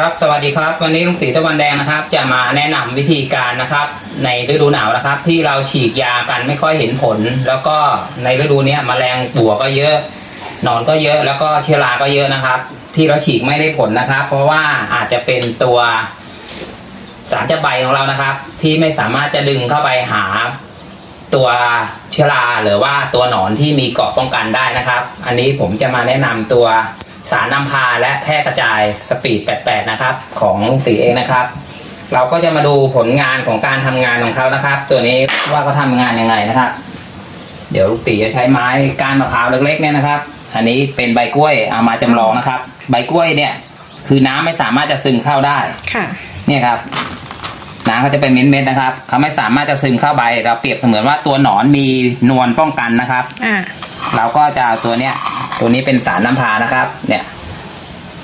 ครับสวัสดีครับ วันนี้ลุงตีตะวันแดงนะครับ จะมาแนะนำวิธีการนะครับ ในฤดูหนาวนะครับ ที่เราฉีดยากันไม่ค่อยเห็นผล แล้วก็ในฤดูนี้ยแมลงปัวก็เยอะหนอนก็เยอะแล้วก็เชื้อราก็เยอะนะครับ ที่เราฉีดไม่ได้ผลนะครับ เพราะว่าอาจจะเป็นตัวสารจับใบของเรานะครับ ที่ไม่สามารถจะดึงเข้าไปหาตัวเชื้อราหรือว่าตัวหนอนที่มีเกาะป้องกันได้นะครับ อันนี้ผมจะมาแนะนำตัว สารนำพาและแพร่กระจายสปีด 88 นะครับ ของลุงตีเองนะครับ เราก็จะมาดูผลงานของการทำงานของเขานะครับ ตัวนี้ว่าเขาทำงานยังไงนะครับ เดี๋ยวลุงตีจะใช้ไม้ก้านมะพร้าวเล็กๆเนี่ยนะครับ อันนี้เป็นใบกล้วยเอามาจำลองนะครับ ใบกล้วยเนี่ย คือน้ำไม่สามารถจะซึมเข้าได้ ค่ะ เนี่ยครับน้ำเขาจะเป็นเม็ดๆนะครับเขาไม่สามารถจะซึมเข้าใบ เราเปรียบเสมือนว่าตัวหนอนมีนวลป้องกันนะครับ อ่า เราก็จะเอาตัวเนี้ย ตัวนี้เป็นสารน้ำพานะครับ เนี่ย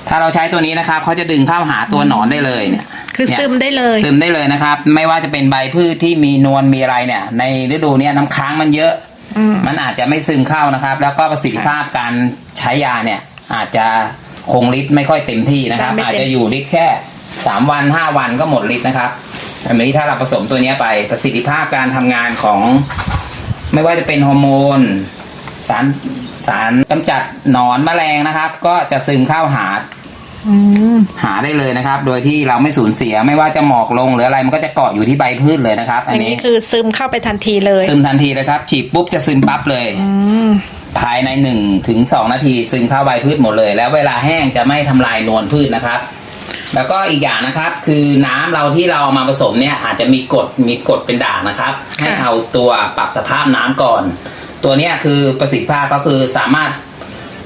ถ้าเราใช้ตัวนี้นะครับเขาจะดึงเข้าหาตัวหนอนได้เลยเนี่ย คือเนี่ยซึมได้เลย ซึมได้เลยนะครับ ไม่ว่าจะเป็นใบพืชที่มีนวลมีอะไรเนี่ย ในฤดูเนี้ยน้ำค้างมันเยอะอืมมันอาจจะไม่ซึมเข้านะครับ แล้วก็ประสิทธิภาพการใช้ยาเนี่ย อาจจะคงฤทธิ์ไม่ค่อยเต็มที่นะครับจะไม่เต็มอาจจะอยู่ฤทธิ์แค่สามวันห้าวันก็หมดฤทธิ์นะครับอันนี้ถ้าเราผสมตัวเนี้ยไปประสิทธิภาพการทำงานของ ไม่ว่าจะเป็นฮอร์โมน สารสารกำจัดหนอนแมลงนะครับ ก็จะซึมเข้าหาอืมหาได้เลยนะครับ โดยที่เราไม่สูญเสียไม่ว่าจะหมอกลงหรืออะไรมันก็จะเกาะอยู่ที่ใบพืชเลยนะครับ อัอันนนี้นี้คือซึมเข้าไปทันทีเลย ซึมทันทีเลยครับฉีดปุ๊บจะซึมปั๊บเลย อืม ภายในหนึ่งถึงสองนาที ซึมเข้าใบพืชหมดเลย แล้วเวลาแห้งจะไม่ทำลายนวลพืชนะครับ แล้วก็อีกอย่างนะครับ คือน้ำเราที่เราเอามาผสมเนี่ยอาจจะมีกรดมีกรดเป็นด่างนะครับ ให้เอาตัวปรับสภาพน้ำก่อน ตัวเนี้ยคือประสิทธิภาพก็คือสามารถ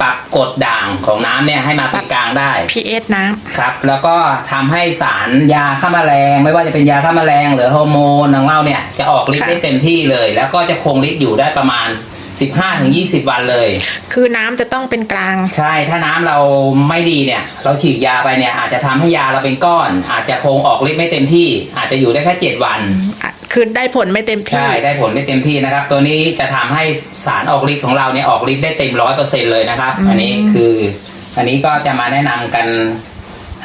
ปรับกรดด่างของน้ำเนี่ยให้มาเป็นกลางได้ pH น้ครับ แล้วก็ทำให้สารยาฆ่าแมลง ไม่ว่าจะเป็นยาฆ่าแมลง หรือฮอร์โมนของเราเนี่ยจะออกฤทธิ์ได้เต็มที่เลย แล้วก็จะคงฤทธิ์อยู่ได้ประมาณ 15-20 วันเลยำคือน้ำจะต้องเป็นกลาง ใช่ถ้าน้ำเราไม่ดีเนี่ย เราฉีดยาไปเนี่ยอาจจะทำให้ยาเราเป็นก้อน อาจจะคงออกฤทธิ์ไม่เต็มที่ อาจจะอยู่ได้แค่เจ็ดวัน อะ คือได้ผลไม่เต็มที่ ใช่ ได้ผลไม่เต็มที่นะครับ ตัวนี้จะทำให้สารออกฤทธิ์ของเราเนี่ยออกฤทธิ์ได้เต็มร้อยเปอร์เซ็นเลยนะครับอืมอันนี้คือ อันนี้ก็จะมาแนะนำกัน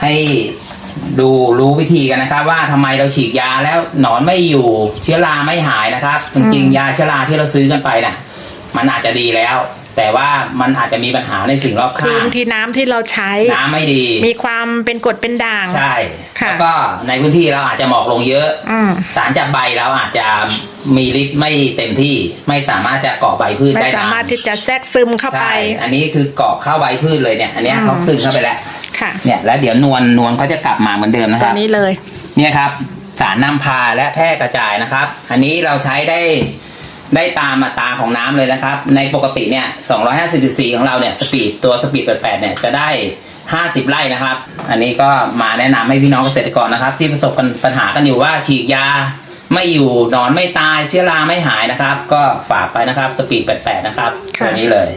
ให้ดูรู้วิธีกันนะครับ ว่าทำไมเราฉีดยาแล้วหนอนไม่อยู่เชื้อราไม่หายนะครับ จริงๆยาเชื้อราที่เราซื้อกันไปน่ะ มันอาจจะดีแล้ว แต่ว่ามันอาจจะมีปัญหาในสิ่งรอบคือข้างบางทีน้ำที่เราใช้ น้ำไม่ดีมีความเป็นกรดเป็นด่าง ใช่ค่ะ แล้วก็ในพื้นที่เราอาจจะหมอกลงเยอะ อืม สารจับใบเราอาจจะมีฤทธิ์ไม่เต็มที่ไม่สามารถจะเกาะใบพืชไม่ได้สามารถนนที่จะแทรกซึมเข้าไป ใช่อันนี้คือเกาะเข้าใบพืชเลยเนี่ย อันเนี้ยอืม เขาซึมเข้าไปแล้วค่ะเนี่ยแล้วเดี๋ยวนวลนวลเขาจะกลับมาเหมือนเดิมนะคตัวรับนี้เลย เนี่ยครับสารนำพาและแพร่กระจายนะครับ อันนี้เราใช้ได้ ได้ตามอัตราของน้ำเลยนะครับ ในปกติเนี่ย 250 cc ของเราเนี่ย สปีดตัวสปีด88เนี่ย จะได้ 50 ไร่นะครับ อันนี้ก็มาแนะนำให้พี่น้องเกษตรกรนะครับ ที่ประสบปัญหากันอยู่ว่าฉีดยาไม่อยู่หนอนไม่ตายเชื้อราไม่หายนะครับ ก็ฝากไปนะครับสปีด88นะครับค่ะตัวนี้เลย